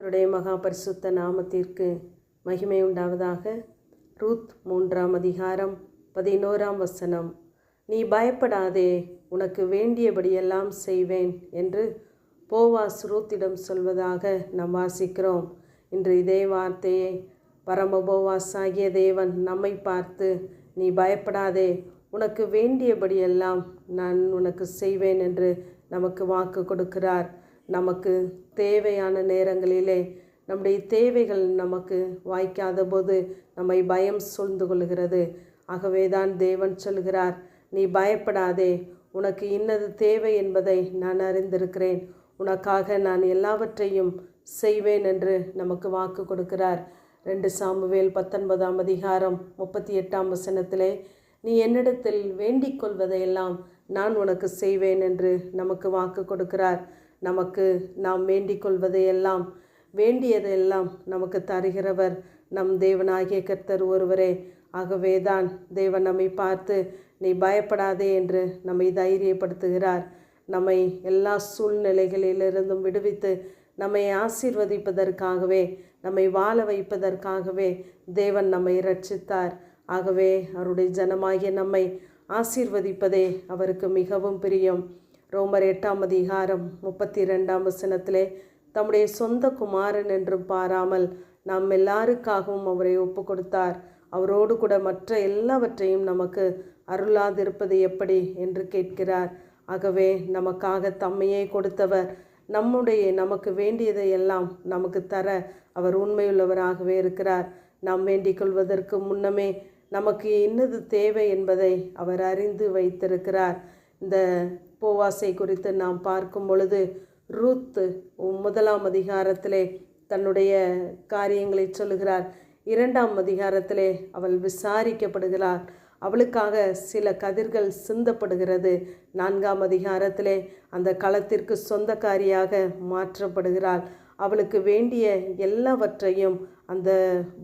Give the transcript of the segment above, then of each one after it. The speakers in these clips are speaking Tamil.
அவருடைய மகா பரிசுத்த நாமத்திற்கு மகிமை உண்டாவதாக. ரூத் மூன்றாம் அதிகாரம் பதினோராம் வசனம். நீ பயப்படாதே உனக்கு வேண்டியபடியெல்லாம் செய்வேன் என்று போவாஸ் ரூத்திடம் சொல்வதாக நாம் வாசிக்கிறோம். இன்று இதே வார்த்தையை பரம போவாஸ் ஆகிய தேவன் நம்மை பார்த்து நீ பயப்படாதே உனக்கு வேண்டியபடியெல்லாம் நான் உனக்கு செய்வேன் என்று நமக்கு வாக்கு கொடுக்கிறார். நமக்கு தேவையான நேரங்களிலே நம்முடைய தேவைகள் நமக்கு வாய்க்காத போது நம்மை பயம் சூழ்ந்து கொள்கிறது. ஆகவே தான் தேவன் சொல்கிறார் நீ பயப்படாதே உனக்கு இன்னது தேவை என்பதை நான் அறிந்திருக்கிறேன். உனக்காக நான் எல்லாவற்றையும் செய்வேன் என்று நமக்கு வாக்கு கொடுக்கிறார். ரெண்டு சாமுவேல் பத்தொன்பதாம் அதிகாரம் முப்பத்தி எட்டாம் வசனத்திலே நீ என்னிடத்தில் வேண்டிக் கொள்வதையெல்லாம் நான் உனக்கு செய்வேன் என்று நமக்கு வாக்கு கொடுக்கிறார். நமக்கு நாம் வேண்டிக் கொள்வதையெல்லாம் வேண்டியதையெல்லாம் நமக்கு தருகிறவர் நம் தேவனாகிய கர்த்தர் ஒருவரே. ஆகவேதான் தேவன் நம்மை பார்த்து நீ பயப்படாதே என்று நம்மை தைரியப்படுத்துகிறார். நம்மை எல்லா சூழ்நிலைகளிலிருந்தும் விடுவித்து நம்மை ஆசீர்வதிப்பதற்காகவே நம்மை வாழ வைப்பதற்காகவே தேவன் நம்மை ரட்சித்தார் ஆகவே அவருடைய ஜனமாகிய நம்மை ஆசீர்வதிப்பதே அவருக்கு மிகவும் பிரியம். ரோமர் எட்டாம் அதிகாரம் முப்பத்தி ரெண்டாம் வசனத்திலே தம்முடைய சொந்த குமாரன் என்றும் பாராமல் நாம் எல்லாருக்காகவும் அவரை ஒப்பு கொடுத்தார் அவரோடு கூட மற்ற எல்லாவற்றையும் நமக்கு அருளாதிருப்பது எப்படி? என்று கேட்கிறார். ஆகவே நமக்காக தம்மையே கொடுத்தவர் நம்முடைய நமக்கு வேண்டியதை எல்லாம் நமக்கு தர அவர் உண்மையுள்ளவராகவே இருக்கிறார். நாம் வேண்டிக் கொள்வதற்கு முன்னமே நமக்கு இன்னது தேவை என்பதை அவர் அறிந்து வைத்திருக்கிறார். இந்த போவாசை குறித்து நாம் பார்க்கும் பொழுது ரூத் முதலாம் அதிகாரத்திலே தன்னுடைய காரியங்களை சொல்லுகிறார். இரண்டாம் அதிகாரத்திலே அவள் விசாரிக்கப்படுகிறார் அவளுக்காக சில கதிர்கள் சிந்தப்படுகிறது. நான்காம் அதிகாரத்திலே அந்த களத்திற்கு சொந்தக்காரியாக மாற்றப்படுகிறாள். அவளுக்கு வேண்டிய எல்லாவற்றையும் அந்த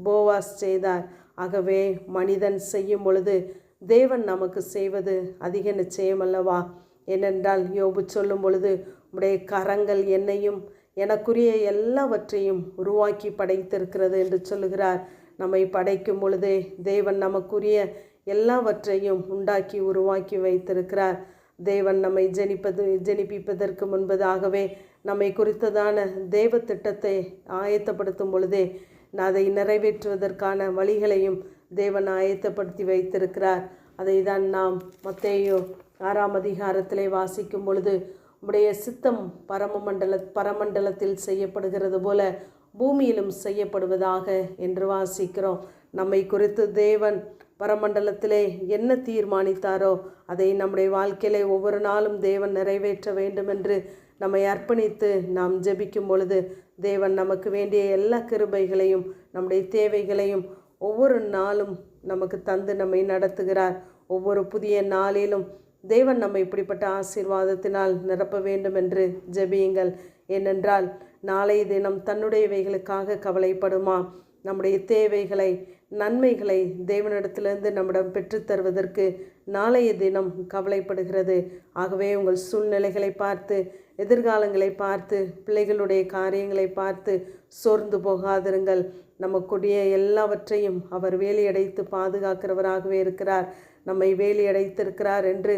போவாஸ் செய்தார். ஆகவே மனிதன் செய்யும் பொழுது தேவன் நமக்கு செய்வது அதிக நிச்சயம் அல்லவா? ஏனென்றால் யோபு சொல்லும் பொழுது உடைய கரங்கள் என்னையும் எனக்குரிய எல்லாவற்றையும் உருவாக்கி படைத்திருக்கிறது என்று சொல்லுகிறார். நம்மை படைக்கும் பொழுதே தேவன் நமக்குரிய எல்லாவற்றையும் உண்டாக்கி உருவாக்கி வைத்திருக்கிறார். தேவன் நம்மை ஜெனிப்பது ஜெனிப்பிப்பதற்கு முன்பதாகவே நம்மை குறித்ததான தேவ திட்டத்தை ஆயத்தப்படுத்தும் பொழுதே அதை நிறைவேற்றுவதற்கான வழிகளையும் தேவன் ஆயத்தப்படுத்தி வைத்திருக்கிறார். அதை தான் நாம் மத்தேயோ ஆறாம் அதிகாரத்திலே வாசிக்கும் பொழுது உடைய சித்தம் பரமமண்டல பரமண்டலத்தில் செய்யப்படுகிறது போல பூமியிலும் செய்யப்படுவதாக என்று வாசிக்கிறோம். நம்மை குறித்து தேவன் பரமண்டலத்திலே என்ன தீர்மானித்தாரோ அதை நம்முடைய வாழ்க்கையிலே ஒவ்வொரு நாளும் தேவன் நிறைவேற்ற வேண்டும் என்று நம்மை அர்ப்பணித்து நாம் ஜெபிக்கும் பொழுது தேவன் நமக்கு வேண்டிய எல்லா கிருபைகளையும் நம்முடைய தேவைகளையும் ஒவ்வொரு நாளும் நமக்கு தந்து நம்மை நடத்துகிறார். ஒவ்வொரு புதிய நாளிலும் தேவன் நம்மை இப்படிப்பட்ட ஆசீர்வாதத்தினால் நிரப்ப வேண்டும் என்று ஜெபியுங்கள். ஏனென்றால் நாளைய தினம் தன்னுடையவைகளுக்காக கவலைப்படுமா? நம்முடைய தேவைகளை நன்மைகளை தேவனிடத்திலிருந்து நம்மிடம் பெற்றுத்தருவதற்கு நாளைய தினம் கவலைப்படுகிறது. ஆகவே உங்கள் சூழ்நிலைகளை பார்த்து எதிர்காலங்களை பார்த்து பிள்ளைகளுடைய காரியங்களை பார்த்து சோர்ந்து போகாதிருங்கள். நமக்குடைய எல்லாவற்றையும் அவர் வேலையடைத்து பாதுகாக்கிறவராகவே இருக்கிறார். நம்மை வேலையடைத்திருக்கிறார் என்று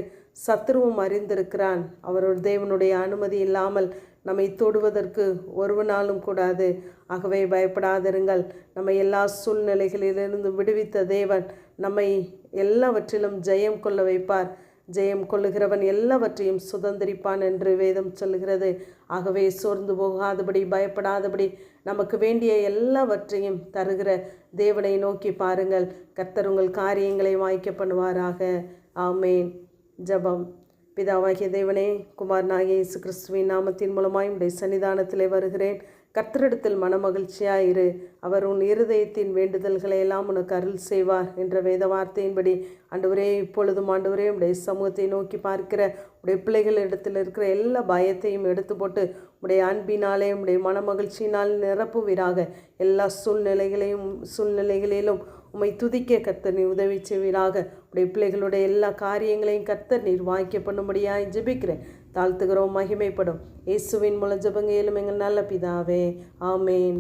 சத்ருவும் அறிந்திருக்கிறான். அவரோட தேவனுடைய அனுமதி இல்லாமல் நம்மை தொடுவதற்கு ஒரு நாளும் கூடாது. ஆகவே பயப்படாதிருங்கள். நம்மை எல்லா சூழ்நிலைகளிலிருந்து விடுவித்த தேவன் நம்மை எல்லாவற்றிலும் ஜெயம் கொள்ள வைப்பார். ஜெயம் கொள்ளுகிறவன் எல்லாவற்றையும் சுதந்திரிப்பான் என்று வேதம் சொல்கிறது ஆகவே சோர்ந்து போகாதபடி பயப்படாதபடி நமக்கு வேண்டிய எல்லாவற்றையும் தருகிற தேவனை நோக்கி பாருங்கள். கர்த்தர் உங்கள் காரியங்களை வாய்க்க பண்ணுவாராக. ஆமேன். ஜபம். பிதாவாகிய தேவனே குமார் இயேசு கிறிஸ்துவின் நாமத்தின் மூலமாய் உடைய சன்னிதானத்திலே வருகிறேன். கர்த்தரிடத்தில் மனமகிழ்ச்சியாயிரு அவர் உன் இருதயத்தின் வேண்டுதல்களை எல்லாம் உனக்கு அருள் செய்வார் என்ற வேத வார்த்தையின்படி. ஆண்டவரே இப்பொழுதும் ஆண்டவரே உடைய சமூகத்தை நோக்கி பார்க்கிற உடைய பிள்ளைகளிடத்தில் இருக்கிற எல்லா பயத்தையும் எடுத்து போட்டு உடைய அன்பினாலே உடைய மனமகிழ்ச்சியினால் நிரப்புவீராக. எல்லா சூழ்நிலைகளையும் சூழ்நிலைகளிலும் உம்மை துதிக்க கத்தனை உதவி செய்வீராக. உடைய பிள்ளைகளுடைய எல்லா காரியங்களையும் கர்த்தர் நீர் வாய்க்க பண்ணும்படியாய் ஜெபிக்கிறேன். தாழ்த்துகிறோம் மகிமைப்படும். இயேசுவின் மூலம் ஜெபங்க ஏழும் எங்கள் நல்ல பிதாவே. ஆமேன்.